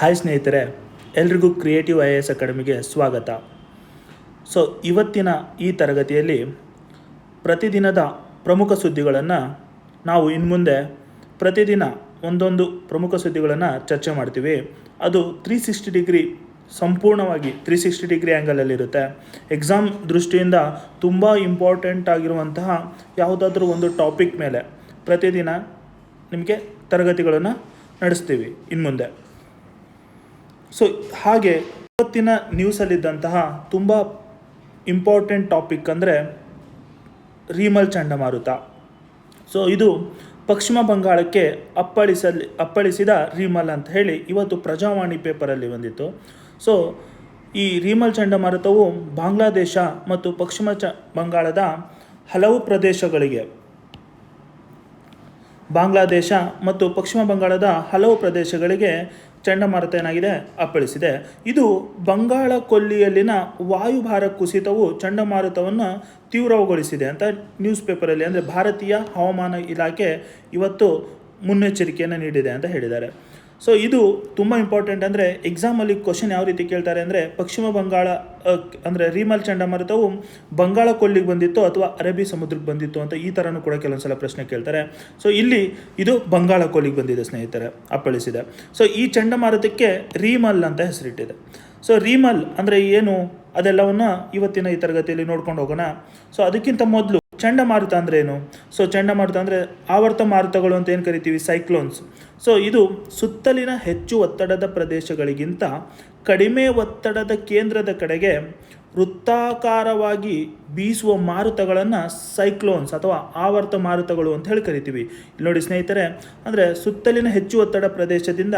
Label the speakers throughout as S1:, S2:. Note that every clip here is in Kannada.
S1: ಹಾಯ್ ಸ್ನೇಹಿತರೆ, ಎಲ್ರಿಗೂ ಕ್ರಿಯೇಟಿವ್ ಐ ಎ ಎಸ್ ಅಕಾಡೆಮಿಗೆ ಸ್ವಾಗತ. ಸೊ ಇವತ್ತಿನ ಈ ತರಗತಿಯಲ್ಲಿ ಪ್ರತಿದಿನದ ಪ್ರಮುಖ ಸುದ್ದಿಗಳನ್ನು ನಾವು ಇನ್ಮುಂದೆ ಪ್ರತಿದಿನ ಒಂದೊಂದು ಪ್ರಮುಖ ಸುದ್ದಿಗಳನ್ನು ಚರ್ಚೆ ಮಾಡ್ತೀವಿ. ಅದು ತ್ರೀ ಸಿಕ್ಸ್ಟಿ ಡಿಗ್ರಿ ಸಂಪೂರ್ಣವಾಗಿ ತ್ರೀ ಸಿಕ್ಸ್ಟಿ ಡಿಗ್ರಿ ಆ್ಯಂಗಲಲ್ಲಿರುತ್ತೆ ಎಕ್ಸಾಮ್ ದೃಷ್ಟಿಯಿಂದ ತುಂಬ ಇಂಪಾರ್ಟೆಂಟ್ ಆಗಿರುವಂತಹ ಯಾವುದಾದ್ರೂ ಒಂದು ಟಾಪಿಕ್ ಮೇಲೆ ಪ್ರತಿದಿನ ನಿಮಗೆ ತರಗತಿಗಳನ್ನು ನಡೆಸ್ತೀವಿ ಇನ್ಮುಂದೆ ಸೊ ಹಾಗೆ ಇವತ್ತಿನ ನ್ಯೂಸಲ್ಲಿದ್ದಂತಹ ತುಂಬ ಇಂಪಾರ್ಟೆಂಟ್ ಟಾಪಿಕ್ ಅಂದರೆ ರೀಮಲ್ ಚಂಡಮಾರುತ. ಸೊ ಇದು ಪಶ್ಚಿಮ ಬಂಗಾಳಕ್ಕೆ ಅಪ್ಪಳಿಸಲಿ, ಅಪ್ಪಳಿಸಿದ ರೀಮಲ್ ಅಂತ ಹೇಳಿ ಇವತ್ತು ಪ್ರಜಾವಾಣಿ ಪೇಪರಲ್ಲಿ ಬಂದಿತ್ತು. ಸೊ ಈ ರೀಮಲ್ ಚಂಡಮಾರುತವು ಬಾಂಗ್ಲಾದೇಶ ಮತ್ತು ಪಶ್ಚಿಮ ಚ, ಬಂಗಾಳದ ಹಲವು ಪ್ರದೇಶಗಳಿಗೆ, ಬಾಂಗ್ಲಾದೇಶ ಮತ್ತು ಪಶ್ಚಿಮ ಬಂಗಾಳದ ಹಲವು ಪ್ರದೇಶಗಳಿಗೆ ಚಂಡಮಾರುತ ಏನಾಗಿದೆ? ಅಪ್ಪಳಿಸಿದೆ. ಇದು ಬಂಗಾಳ ಕೊಲ್ಲಿಯಲ್ಲಿನ ವಾಯುಭಾರ ಕುಸಿತವು ಚಂಡಮಾರುತವನ್ನು ತೀವ್ರಗೊಳಿಸಿದೆ ಅಂತ ನ್ಯೂಸ್ ಪೇಪರಲ್ಲಿ ಅಂದರೆ ಭಾರತೀಯ ಹವಾಮಾನ ಇಲಾಖೆ ಇವತ್ತು ಮುನ್ನೆಚ್ಚರಿಕೆಯನ್ನು ನೀಡಿದೆ ಅಂತ ಹೇಳಿದ್ದಾರೆ. ಸೊ ಇದು ತುಂಬ ಇಂಪಾರ್ಟೆಂಟ್ ಅಂದರೆ ಎಕ್ಸಾಮಲ್ಲಿ ಕ್ವಶನ್ ಯಾವ ರೀತಿ ಕೇಳ್ತಾರೆ ಅಂದರೆ ಪಶ್ಚಿಮ ಬಂಗಾಳ ಅಂದರೆ ರೀಮಲ್ ಚಂಡಮಾರುತವು ಬಂಗಾಳ ಕೊಲ್ಲಿಗೆ ಬಂದಿತ್ತು ಅಥವಾ ಅರಬ್ಬಿ ಸಮುದ್ರಕ್ಕೆ ಬಂದಿತ್ತು ಅಂತ ಈ ಥರನೂ ಕೂಡ ಕೆಲವೊಂದು ಸಲ ಪ್ರಶ್ನೆ ಕೇಳ್ತಾರೆ. ಸೊ ಇಲ್ಲಿ ಇದು ಬಂಗಾಳ ಕೊಲ್ಲಿಗೆ ಬಂದಿದೆ ಸ್ನೇಹಿತರೆ, ಅಪ್ಪಳಿಸಿದೆ. ಸೊ ಈ ಚಂಡಮಾರುತಕ್ಕೆ ರೀಮಲ್ ಅಂತ ಹೆಸರಿಟ್ಟಿದೆ. ಸೊ ರೀಮಲ್ ಅಂದರೆ ಏನು ಅದೆಲ್ಲವನ್ನು ಇವತ್ತಿನ ಈ ತರಗತಿಯಲ್ಲಿ ನೋಡ್ಕೊಂಡು ಹೋಗೋಣ. ಸೊ ಅದಕ್ಕಿಂತ ಮೊದಲು ಚಂಡಮಾರುತ ಅಂದರೆ ಏನು? ಸೊ ಚಂಡಮಾರುತ ಅಂದರೆ ಆವರ್ತ ಮಾರುತಗಳು ಅಂತ ಏನು ಕರಿತೀವಿ? ಸೈಕ್ಲೋನ್ಸ್ ಸೊ ಇದು ಸುತ್ತಲಿನ ಹೆಚ್ಚು ಒತ್ತಡದ ಪ್ರದೇಶಗಳಿಗಿಂತ ಕಡಿಮೆ ಒತ್ತಡದ ಕೇಂದ್ರದ ಕಡೆಗೆ ವೃತ್ತಾಕಾರವಾಗಿ ಬೀಸುವ ಮಾರುತಗಳನ್ನು ಸೈಕ್ಲೋನ್ಸ್ ಅಥವಾ ಆವರ್ತ ಮಾರುತಗಳು ಅಂತ ಹೇಳಿ ಕರಿತೀವಿ. ಇಲ್ಲಿ ನೋಡಿ ಸ್ನೇಹಿತರೆ, ಅಂದರೆ ಸುತ್ತಲಿನ ಹೆಚ್ಚು ಒತ್ತಡ ಪ್ರದೇಶದಿಂದ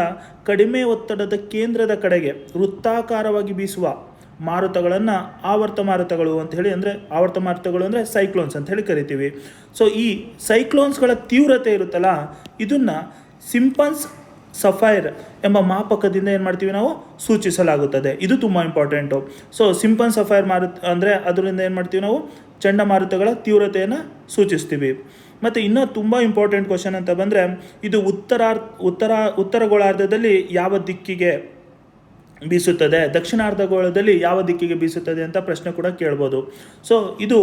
S1: ಕಡಿಮೆ ಒತ್ತಡದ ಕೇಂದ್ರದ ಕಡೆಗೆ ವೃತ್ತಾಕಾರವಾಗಿ ಬೀಸುವ ಮಾರುತಗಳನ್ನು ಆವರ್ತ ಮಾರುತಗಳು ಅಂತ ಹೇಳಿ ಅಂದರೆ ಆವರ್ತ ಮಾರುತಗಳು ಅಂದರೆ ಸೈಕ್ಲೋನ್ಸ್ ಅಂತ ಹೇಳಿ ಕರಿತೀವಿ. ಸೊ ಈ ಸೈಕ್ಲೋನ್ಸ್ಗಳ ತೀವ್ರತೆ ಇರುತ್ತಲ್ಲ, ಇದನ್ನು ಸಿಂಪನ್ಸ್ ಸಫೈರ್ ಎಂಬ ಮಾಪಕದಿಂದ ಏನು ಮಾಡ್ತೀವಿ ನಾವು ಸೂಚಿಸಲಾಗುತ್ತದೆ. ಇದು ತುಂಬ ಇಂಪಾರ್ಟೆಂಟು ಸೊ ಸಿಂಪನ್ ಸಫೈರ್ ಮಾರು ಅಂದರೆ ಅದರಿಂದ ಏನು ಮಾಡ್ತೀವಿ ನಾವು ಚಂಡಮಾರುತಗಳ ತೀವ್ರತೆಯನ್ನು ಸೂಚಿಸ್ತೀವಿ. ಮತ್ತು ಇನ್ನೂ ತುಂಬ ಇಂಪಾರ್ಟೆಂಟ್ ಕ್ವಶನ್ ಅಂತ ಬಂದರೆ, ಇದು ಉತ್ತರಾರ್, ಉತ್ತರ ಉತ್ತರ ಗೋಳಾರ್ಧದಲ್ಲಿ ಯಾವ ದಿಕ್ಕಿಗೆ ಬೀಸುತ್ತದೆ. ದಕ್ಷಿಣಾರ್ಧಗೋಳದಲ್ಲಿ ಯಾವ ದಿಕ್ಕಿಗೆ ಬೀಸುತ್ತದೆ ಅಂತ ಪ್ರಶ್ನೆ ಕೂಡ ಕೇಳ್ಬೋದು. ಸೊ ಇದು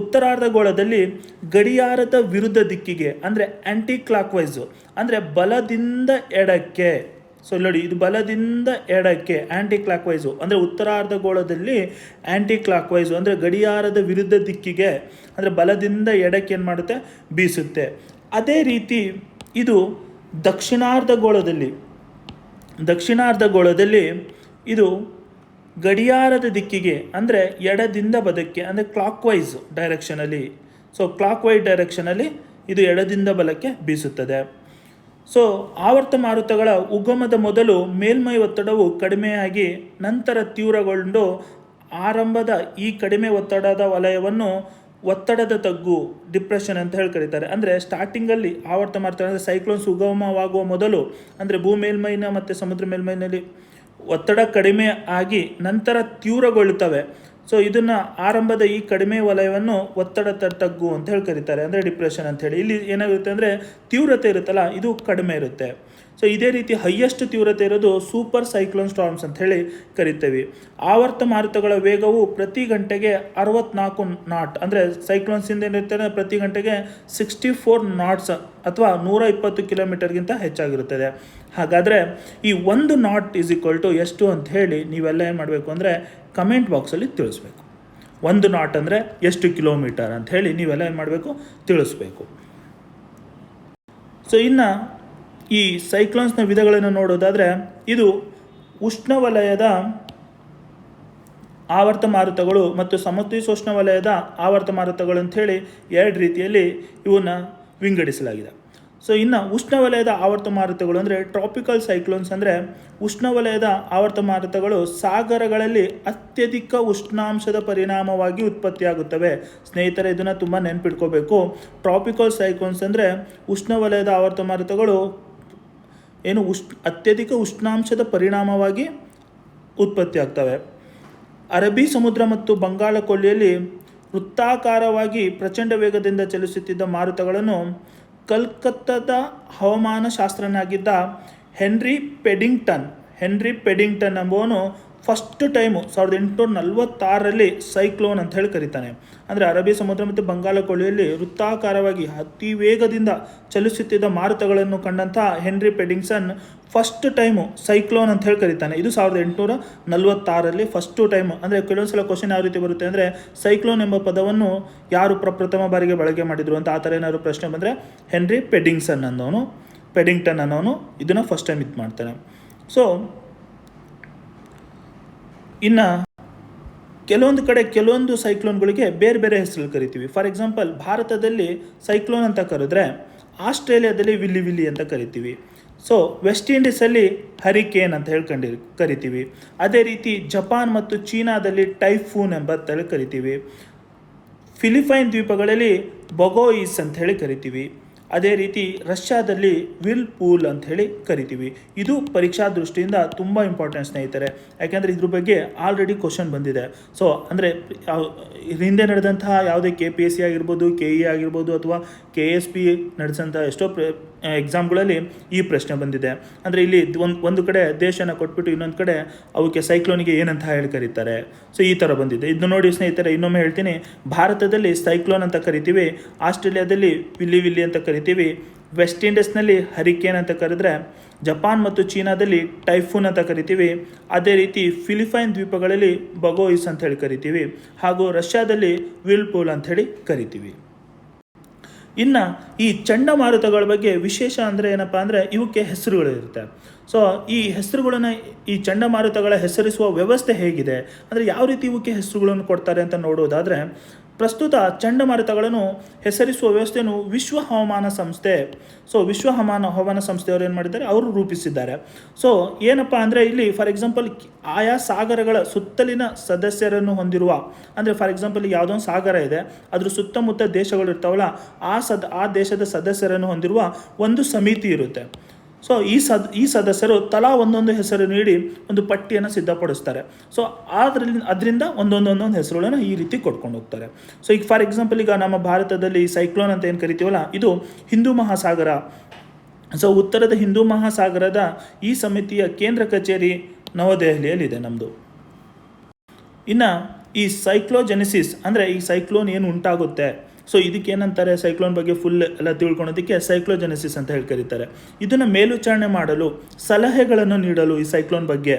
S1: ಉತ್ತರಾರ್ಧಗೋಳದಲ್ಲಿ ಗಡಿಯಾರದ ವಿರುದ್ಧ ದಿಕ್ಕಿಗೆ, ಅಂದರೆ ಆ್ಯಂಟಿ ಕ್ಲಾಕ್ ವೈಸು ಅಂದರೆ ಬಲದಿಂದ ಎಡಕ್ಕೆ. ಸೊ ನೋಡಿ, ಇದು ಬಲದಿಂದ ಎಡಕ್ಕೆ ಆ್ಯಂಟಿ ಕ್ಲಾಕ್ ವೈಸು ಅಂದರೆ ಉತ್ತರಾರ್ಧಗೋಳದಲ್ಲಿ ಆ್ಯಂಟಿ ಕ್ಲಾಕ್ ವೈಸು ಅಂದರೆ ಗಡಿಯಾರದ ವಿರುದ್ಧ ದಿಕ್ಕಿಗೆ, ಅಂದರೆ ಬಲದಿಂದ ಎಡಕ್ಕೆ ಏನು ಮಾಡುತ್ತೆ? ಬೀಸುತ್ತೆ. ಅದೇ ರೀತಿ ಇದು ದಕ್ಷಿಣಾರ್ಧಗೋಳದಲ್ಲಿ ದಕ್ಷಿಣಾರ್ಧಗೋಳದಲ್ಲಿ ಇದು ಗಡಿಯಾರದ ದಿಕ್ಕಿಗೆ, ಅಂದರೆ ಎಡದಿಂದ ಬದಕ್ಕೆ ಅಂದರೆ ಕ್ಲಾಕ್ ವೈಸ್ ಡೈರೆಕ್ಷನಲ್ಲಿ ಸೊ ಕ್ಲಾಕ್ ವೈಸ್ ಡೈರೆಕ್ಷನಲ್ಲಿ ಇದು ಎಡದಿಂದ ಬಲಕ್ಕೆ ಬೀಸುತ್ತದೆ. ಸೊ ಆವರ್ತ ಮಾರುತಗಳ ಉಗಮದ ಮೊದಲು ಮೇಲ್ಮೈ ಒತ್ತಡವು ಕಡಿಮೆಯಾಗಿ ನಂತರ ತೀವ್ರಗೊಂಡು ಆರಂಭದ ಈ ಕಡಿಮೆ ಒತ್ತಡದ ವಲಯವನ್ನು ಒತ್ತಡದ ತಗ್ಗು ಡಿಪ್ರೆಷನ್ ಅಂತ ಹೇಳಿ ಕರೀತಾರೆ. ಅಂದರೆ ಸ್ಟಾರ್ಟಿಂಗಲ್ಲಿ ಆವರ್ತ ಮಾರುತ ಅಂದರೆ ಸೈಕ್ಲೋನ್ಸ್ ಉಗಮವಾಗುವ ಮೊದಲು, ಅಂದರೆ ಭೂ ಮೇಲ್ಮೈನ ಮತ್ತು ಸಮುದ್ರ ಮೇಲ್ಮೈನಲ್ಲಿ ಒತ್ತಡ ಕಡಿಮೆ ಆಗಿ ನಂತರ ತೀವ್ರಗೊಳ್ಳುತ್ತವೆ. ಸೊ ಇದನ್ನು ಆರಂಭದ ಈ ಕಡಿಮೆ ವಲಯವನ್ನು ಒತ್ತಡ ತಗ್ಗು ಅಂತ ಹೇಳಿ ಕರೀತಾರೆ. ಅಂದರೆ ಡಿಪ್ರೆಷನ್ ಅಂತ ಹೇಳಿ. ಇಲ್ಲಿ ಏನಾಗಿರುತ್ತೆ ಅಂದರೆ ತೀವ್ರತೆ ಇರುತ್ತಲ್ಲ, ಇದು ಕಡಿಮೆ ಇರುತ್ತೆ. ಸೊ ಇದೇ ರೀತಿ ಹೈಯೆಸ್ಟ್ ತೀವ್ರತೆ ಇರೋದು ಸೂಪರ್ ಸೈಕ್ಲೋನ್ ಸ್ಟಾರ್ಮ್ಸ್ ಅಂತ ಹೇಳಿ ಕರಿತೇವೆ. ಆವರ್ತ ಮಾರುತಗಳ ವೇಗವು ಪ್ರತಿ ಗಂಟೆಗೆ ಅರವತ್ನಾಲ್ಕು ನಾಟ್ ಅಂದರೆ ಸೈಕ್ಲೋನ್ಸಿಂದ ಏನಿರುತ್ತೆ ಪ್ರತಿ ಗಂಟೆಗೆ ಸಿಕ್ಸ್ಟಿ ಫೋರ್ ನಾಟ್ಸ್ ಅಥವಾ ನೂರ ಇಪ್ಪತ್ತು ಕಿಲೋಮೀಟರ್ಗಿಂತ ಹೆಚ್ಚಾಗಿರುತ್ತದೆ. ಹಾಗಾದರೆ ಈ ಒಂದು ನಾಟ್ ಈಸ್ ಈಕ್ವಲ್ ಟು ಎಷ್ಟು ಅಂತ ಹೇಳಿ ನೀವೆಲ್ಲ ಏನು ಮಾಡಬೇಕು ಅಂದರೆ ಕಮೆಂಟ್ ಬಾಕ್ಸಲ್ಲಿ ತಿಳಿಸ್ಬೇಕು. ಒಂದು ನಾಟ್ ಅಂದರೆ ಎಷ್ಟು ಕಿಲೋಮೀಟರ್ ಅಂತ ಹೇಳಿ ನೀವೆಲ್ಲ ಏನು ಮಾಡಬೇಕು ತಿಳಿಸ್ಬೇಕು. ಸೊ ಇನ್ನು ಈ ಸೈಕ್ಲೋನ್ಸ್ನ ವಿಧಗಳನ್ನು ನೋಡೋದಾದರೆ ಇದು ಉಷ್ಣವಲಯದ ಆವರ್ತ ಮಾರುತಗಳು ಮತ್ತು ಸಮತೀಸೋಷ್ಣ ವಲಯದ ಆವರ್ತ ಮಾರುತಗಳು ಅಂಥೇಳಿ ಎರಡು ರೀತಿಯಲ್ಲಿ ಇವನ್ನ ವಿಂಗಡಿಸಲಾಗಿದೆ. ಸೊ ಇನ್ನು ಉಷ್ಣವಲಯದ ಆವರ್ತ ಮಾರುತಗಳು ಅಂದರೆ ಟ್ರಾಪಿಕಲ್ ಸೈಕ್ಲೋನ್ಸ್ ಅಂದರೆ ಉಷ್ಣವಲಯದ ಆವರ್ತ ಮಾರುತಗಳು ಸಾಗರಗಳಲ್ಲಿ ಅತ್ಯಧಿಕ ಉಷ್ಣಾಂಶದ ಪರಿಣಾಮವಾಗಿ ಉತ್ಪತ್ತಿಯಾಗುತ್ತವೆ. ಸ್ನೇಹಿತರೆ, ಇದನ್ನು ತುಂಬ ನೆನ್ಪಿಟ್ಕೋಬೇಕು. ಟ್ರಾಪಿಕಲ್ ಸೈಕ್ಲೋನ್ಸ್ ಅಂದರೆ ಉಷ್ಣವಲಯದ ಆವರ್ತ ಮಾರುತಗಳು ಏನು ಉಷ್ ಅತ್ಯಧಿಕ ಉಷ್ಣಾಂಶದ ಪರಿಣಾಮವಾಗಿ ಉತ್ಪತ್ತಿ ಆಗ್ತವೆ. ಅರಬ್ಬಿ ಸಮುದ್ರ ಮತ್ತು ಬಂಗಾಳ ಕೊಲ್ಲಿಯಲ್ಲಿ ವೃತ್ತಾಕಾರವಾಗಿ ಪ್ರಚಂಡ ವೇಗದಿಂದ ಚಲಿಸುತ್ತಿದ್ದ ಮಾರುತಗಳನ್ನು ಕಲ್ಕತ್ತಾದ ಹವಾಮಾನ ಶಾಸ್ತ್ರಜ್ಞನಾಗಿದ್ದ ಹೆನ್ರಿ ಪೆಡಿಂಗ್ಟನ್ ಹೆನ್ರಿ ಪೆಡಿಂಗ್ಟನ್ ಎಂಬುವನು ಫಸ್ಟ್ ಟೈಮು ಸಾವಿರದ ಎಂಟುನೂರ ನಲವತ್ತಾರರಲ್ಲಿ ಸೈಕ್ಲೋನ್ ಅಂತ ಹೇಳಿ ಕರೀತಾನೆ. ಅಂದರೆ ಅರಬ್ಬಿ ಸಮುದ್ರ ಮತ್ತು ಬಂಗಾಳ ಕೊಳ್ಳಿಯಲ್ಲಿ ವೃತ್ತಾಕಾರವಾಗಿ ಅತಿ ವೇಗದಿಂದ ಚಲಿಸುತ್ತಿದ್ದ ಮಾರುತಗಳನ್ನು ಕಂಡಂಥ Henry Piddington first time cyclone ಅಂತ ಹೇಳಿ ಕರೀತಾನೆ. ಇದು ಸಾವಿರದ ಎಂಟುನೂರ ನಲವತ್ತಾರರಲ್ಲಿ ಫಸ್ಟು ಟೈಮು. ಅಂದರೆ ಕೆಲವೊಂದು ಸಲ ಕ್ವಶನ್ ಯಾವ ರೀತಿ ಬರುತ್ತೆ ಅಂದರೆ ಸೈಕ್ಲೋನ್ ಎಂಬ ಪದವನ್ನು ಯಾರು ಪ್ರಪ್ರಥಮ ಬಾರಿಗೆ ಬಳಕೆ ಮಾಡಿದರು ಅಂತ ಆ ಥರ ಏನಾದ್ರು ಪ್ರಶ್ನೆ ಬಂದರೆ ಹೆನ್ರಿ ಪೆಡಿಂಗ್ಸನ್ ಅನ್ನೋನು ಪೆಡಿಂಗ್ಟನ್ ಅನ್ನೋನು ಇದನ್ನು ಫಸ್ಟ್ ಟೈಮ್ ಇದು ಮಾಡ್ತಾನೆ. ಸೊ ಇನ್ನು ಕೆಲವೊಂದು ಕಡೆ ಕೆಲವೊಂದು ಸೈಕ್ಲೋನ್ಗಳಿಗೆ ಬೇರೆ ಬೇರೆ ಹೆಸರು ಕರಿತೀವಿ. ಫಾರ್ ಎಕ್ಸಾಂಪಲ್ ಭಾರತದಲ್ಲಿ ಸೈಕ್ಲೋನ್ ಅಂತ ಕರೆದ್ರೆ ಆಸ್ಟ್ರೇಲಿಯಾದಲ್ಲಿ ವಿಲ್ಲಿ ವಿಲ್ಲಿ ಅಂತ ಕರಿತೀವಿ. ಸೊ ವೆಸ್ಟ್ ಇಂಡೀಸಲ್ಲಿ ಹರಿಕೇನ್ ಅಂತ ಹೇಳ್ಕೊಂಡಿ ಕರಿತೀವಿ. ಅದೇ ರೀತಿ ಜಪಾನ್ ಮತ್ತು ಚೀನಾದಲ್ಲಿ ಟೈಫೂನ್ ಎಂಬ ಕರಿತೀವಿ. ಫಿಲಿಪೈನ್ ದ್ವೀಪಗಳಲ್ಲಿ ಬೊಗೋಯಿಸ್ ಅಂತ ಹೇಳಿ ಕರಿತೀವಿ. ಅದೇ ರೀತಿ ರಷ್ಯಾದಲ್ಲಿ ವಿಲ್ ಪೂಲ್ ಅಂತ ಹೇಳಿ ಕರಿತೀವಿ. ಇದು ಪರೀಕ್ಷಾ ದೃಷ್ಟಿಯಿಂದ ತುಂಬ ಇಂಪಾರ್ಟೆಂಟ್ ಸ್ನೇಹಿತರೆ. ಯಾಕೆಂದರೆ ಇದ್ರ ಬಗ್ಗೆ ಆಲ್ರೆಡಿ ಕ್ವಶನ್ ಬಂದಿದೆ. ಸೊ ಅಂದರೆ ಹಿಂದೆ ನಡೆದಂತಹ ಯಾವುದೇ ಕೆ ಪಿ ಎಸ್ ಸಿ ಆಗಿರ್ಬೋದು ಕೆ ಇ ಆಗಿರ್ಬೋದು ಅಥವಾ ಕೆ ಎಸ್ ಪಿ ನಡೆಸಂಥ ಎಷ್ಟೋ ಎಕ್ಸಾಮ್ಗಳಲ್ಲಿ ಈ ಪ್ರಶ್ನೆ ಬಂದಿದೆ. ಅಂದರೆ ಇಲ್ಲಿ ಒಂದು ಒಂದು ಕಡೆ ದೇಶನ ಕೊಟ್ಬಿಟ್ಟು ಇನ್ನೊಂದು ಕಡೆ ಅವಕ್ಕೆ ಸೈಕ್ಲೋನಿಗೆ ಏನಂತ ಹೇಳಿ ಕರೀತಾರೆ. ಸೊ ಈ ಥರ ಬಂದಿದೆ. ಇದನ್ನು ನೋಡಿ ಸ್ನೇಹಿತರೆ, ಇನ್ನೊಮ್ಮೆ ಹೇಳ್ತೀನಿ. ಭಾರತದಲ್ಲಿ ಸೈಕ್ಲೋನ್ ಅಂತ ಕರಿತೀವಿ, ಆಸ್ಟ್ರೇಲಿಯಾದಲ್ಲಿ ವಿಲ್ಲಿ ವಿಲ್ಲಿ ಅಂತ ಕರಿತೀವಿ ವೆಸ್ಟ್ ಇಂಡೀಸ್ನಲ್ಲಿ ಹರಿಕೇನ್ ಅಂತ ಕರೆದ್ರೆ ಜಪಾನ್ ಮತ್ತು ಚೀನಾದಲ್ಲಿ ಟೈಫೂನ್ ಅಂತ ಕರಿತೀವಿ, ಅದೇ ರೀತಿ ಫಿಲಿಪೈನ್ ದ್ವೀಪಗಳಲ್ಲಿ ಬಗೋಯಿಸ್ ಅಂತ ಹೇಳಿ ಕರಿತೀವಿ, ಹಾಗೂ ರಷ್ಯಾದಲ್ಲಿ ವಿಲ್ಪೂಲ್ ಹೇಳಿ ಕರಿತೀವಿ. ಇನ್ನು ಈ ಚಂಡಮಾರುತಗಳ ಬಗ್ಗೆ ವಿಶೇಷ ಅಂದರೆ ಏನಪ್ಪ ಅಂದರೆ ಇವಕ್ಕೆ ಹೆಸರುಗಳು ಇರುತ್ತೆ. ಸೊ ಈ ಹೆಸರುಗಳನ್ನು ಈ ಚಂಡಮಾರುತಗಳ ಹೆಸರಿಸುವ ವ್ಯವಸ್ಥೆ ಹೇಗಿದೆ? ಅಂದರೆ ಯಾವ ರೀತಿ ಇವಕ್ಕೆ ಹೆಸರುಗಳನ್ನು ಕೊಡ್ತಾರೆ ಅಂತ ನೋಡೋದಾದರೆ ಪ್ರಸ್ತುತ ಚಂಡಮಾರುತಗಳನ್ನು ಹೆಸರಿಸುವ ವ್ಯವಸ್ಥೆಯನ್ನು ವಿಶ್ವ ಹವಾಮಾನ ಸಂಸ್ಥೆ ಸೊ ವಿಶ್ವ ಹವಾಮಾನ ಹವಾಮಾನ ಸಂಸ್ಥೆಯವರು ಏನು ಮಾಡಿದ್ದಾರೆ? ಅವರು ರೂಪಿಸಿದ್ದಾರೆ. ಸೊ ಏನಪ್ಪ ಅಂದರೆ ಇಲ್ಲಿ ಫಾರ್ ಎಕ್ಸಾಂಪಲ್ ಆಯಾ ಸಾಗರಗಳ ಸುತ್ತಲಿನ ಸದಸ್ಯರನ್ನು ಹೊಂದಿರುವ, ಅಂದರೆ ಫಾರ್ ಎಕ್ಸಾಂಪಲ್ ಯಾವುದೋ ಒಂದು ಸಾಗರ ಇದೆ, ಅದರ ಸುತ್ತಮುತ್ತ ದೇಶಗಳು ಇರ್ತಾವಲ್ಲ, ಆ ಸದ, ಆ ದೇಶದ ಸದಸ್ಯರನ್ನು ಹೊಂದಿರುವ ಒಂದು ಸಮಿತಿ ಇರುತ್ತೆ. ಸೊ ಈ ಸದ್, ಈ ಸದಸ್ಯರು ತಲಾ ಒಂದೊಂದು ಹೆಸರು ನೀಡಿ ಒಂದು ಪಟ್ಟಿಯನ್ನು ಸಿದ್ಧಪಡಿಸ್ತಾರೆ. ಸೊ ಅದರಲ್ಲಿ ಅದರಿಂದ ಒಂದೊಂದೊಂದೊಂದು ಒಂದೊಂದು ಹೆಸರುಗಳನ್ನು ಈ ರೀತಿ ಕೊಟ್ಕೊಂಡು ಹೋಗ್ತಾರೆ. ಸೊ ಈಗ ಫಾರ್ ಎಕ್ಸಾಂಪಲ್ ಈಗ ನಮ್ಮ ಭಾರತದಲ್ಲಿ ಸೈಕ್ಲೋನ್ ಅಂತ ಏನು ಕರಿತೀವಲ್ಲ, ಇದು ಹಿಂದೂ ಮಹಾಸಾಗರ. ಸೊ ಉತ್ತರದ ಹಿಂದೂ ಮಹಾಸಾಗರದ ಈ ಸಮಿತಿಯ ಕೇಂದ್ರ ಕಚೇರಿ ನವದೆಹಲಿಯಲ್ಲಿದೆ ನಮ್ಮದು ಇನ್ನು ಈ ಸೈಕ್ಲೋಜೆನಿಸಿಸ್ ಅಂದರೆ ಈ ಸೈಕ್ಲೋನ್ ಏನು ಉಂಟಾಗುತ್ತೆ? ಸೊ ಇದಕ್ಕೆ ಏನಂತಾರೆ ಸೈಕ್ಲೋನ್ ಬಗ್ಗೆ ಫುಲ್ ಎಲ್ಲ ತಿಳ್ಕೊಳೋದಕ್ಕೆ ಸೈಕ್ಲೋಜೆನೆಸಿಸ್ ಅಂತ ಹೇಳಿ ಕರೀತಾರೆ. ಇದನ್ನು ಮೇಲ್ವಿಚಾರಣೆ ಮಾಡಲು ಸಲಹೆಗಳನ್ನು ನೀಡಲು ಈ ಸೈಕ್ಲೋನ್ ಬಗ್ಗೆ,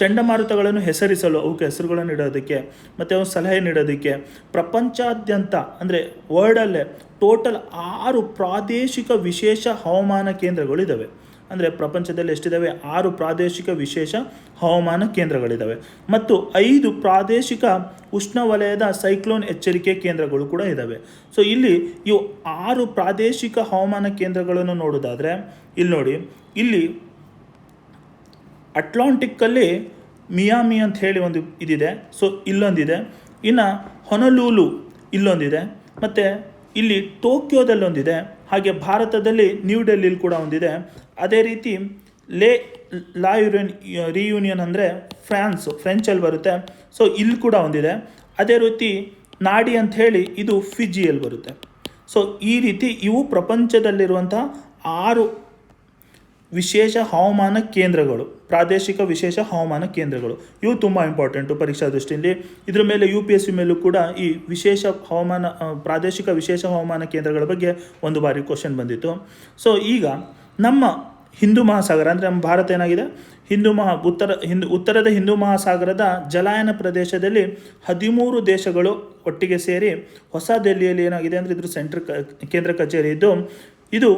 S1: ಚಂಡಮಾರುತಗಳನ್ನು ಹೆಸರಿಸಲು ಅವಕ್ಕೆ ಹೆಸರುಗಳನ್ನು ಇಡೋದಕ್ಕೆ ಮತ್ತು ಅವು ಸಲಹೆ ನೀಡೋದಕ್ಕೆ ಪ್ರಪಂಚಾದ್ಯಂತ ಅಂದರೆ ವರ್ಲ್ಡಲ್ಲೇ ಟೋಟಲ್ ಆರು ಪ್ರಾದೇಶಿಕ ವಿಶೇಷ ಹವಾಮಾನ ಕೇಂದ್ರಗಳು ಇದ್ದಾವೆ ಅಂದರೆ ಪ್ರಪಂಚದಲ್ಲಿ ಎಷ್ಟಿದ್ದಾವೆ ಆರು ಪ್ರಾದೇಶಿಕ ವಿಶೇಷ ಹವಾಮಾನ ಕೇಂದ್ರಗಳಿದ್ದಾವೆ ಮತ್ತು ಐದು ಪ್ರಾದೇಶಿಕ ಉಷ್ಣವಲಯದ ಸೈಕ್ಲೋನ್ ಎಚ್ಚರಿಕೆ ಕೇಂದ್ರಗಳು ಕೂಡ ಇದ್ದಾವೆ ಸೊ ಇಲ್ಲಿ ಇವು ಆರು ಪ್ರಾದೇಶಿಕ ಹವಾಮಾನ ಕೇಂದ್ರಗಳನ್ನು ನೋಡೋದಾದರೆ, ಇಲ್ಲಿ ನೋಡಿ, ಇಲ್ಲಿ ಅಟ್ಲಾಂಟಿಕ್ಕಲ್ಲಿ ಮಿಯಾಮಿ ಅಂತ ಹೇಳಿ ಒಂದು ಇದಿದೆ. ಸೊ ಇಲ್ಲೊಂದಿದೆ. ಇನ್ನು ಹೊನಲೂಲು ಇಲ್ಲೊಂದಿದೆ. ಮತ್ತು ಇಲ್ಲಿ ಟೋಕಿಯೋದಲ್ಲೊಂದಿದೆ, ಹಾಗೆ ಭಾರತದಲ್ಲಿ ನ್ಯೂ ಡೆಲ್ಲಿಲಿ ಕೂಡ ಒಂದಿದೆ. ಅದೇ ರೀತಿ ಲೇ ಲಾ ಯುರೇನ್ ರಿಯೂನಿಯನ್ ಅಂದರೆ ಫ್ರಾನ್ಸ್ ಫ್ರೆಂಚಲ್ಲಿ ಬರುತ್ತೆ. ಸೊ ಇಲ್ಲಿ ಕೂಡ ಒಂದಿದೆ. ಅದೇ ರೀತಿ ನಾಡಿ ಅಂತ ಹೇಳಿ ಇದು ಫಿಜಿಯಲ್ಲಿ ಬರುತ್ತೆ. ಸೊ ಈ ರೀತಿ ಇವು ಪ್ರಪಂಚದಲ್ಲಿರುವಂಥ ಆರು ವಿಶೇಷ ಹವಾಮಾನ ಕೇಂದ್ರಗಳು, ಪ್ರಾದೇಶಿಕ ವಿಶೇಷ ಹವಾಮಾನ ಕೇಂದ್ರಗಳು. ಇವು ತುಂಬ ಇಂಪಾರ್ಟೆಂಟು ಪರೀಕ್ಷಾ ದೃಷ್ಟಿಯಲ್ಲಿ. ಇದ್ರ ಮೇಲೆ ಯು ಪಿ ಎಸ್ ಸಿ ಮೇಲೂ ಕೂಡ ಈ ವಿಶೇಷ ಹವಾಮಾನ ಪ್ರಾದೇಶಿಕ ವಿಶೇಷ ಹವಾಮಾನ ಕೇಂದ್ರಗಳ ಬಗ್ಗೆ ಒಂದು ಬಾರಿ ಕ್ವಶನ್ ಬಂದಿತ್ತು. ಸೊ ಈಗ ನಮ್ಮ ಹಿಂದೂ ಮಹಾಸಾಗರ, ಅಂದರೆ ನಮ್ಮ ಭಾರತ ಏನಾಗಿದೆ? ಹಿಂದೂ ಮಹಾ, ಉತ್ತರ, ಹಿಂದೂ, ಉತ್ತರದ ಹಿಂದೂ ಮಹಾಸಾಗರದ ಜಲಾಯನ ಪ್ರದೇಶದಲ್ಲಿ ಹದಿಮೂರು ದೇಶಗಳು ಒಟ್ಟಿಗೆ ಸೇರಿ ಹೊಸ ದೆಹಲಿಯಲ್ಲಿ ಏನಾಗಿದೆ ಅಂದರೆ ಇದ್ರ ಸೆಂಟ್ರ್ ಕೇಂದ್ರ ಕಚೇರಿ ಇದ್ದು, ಇದು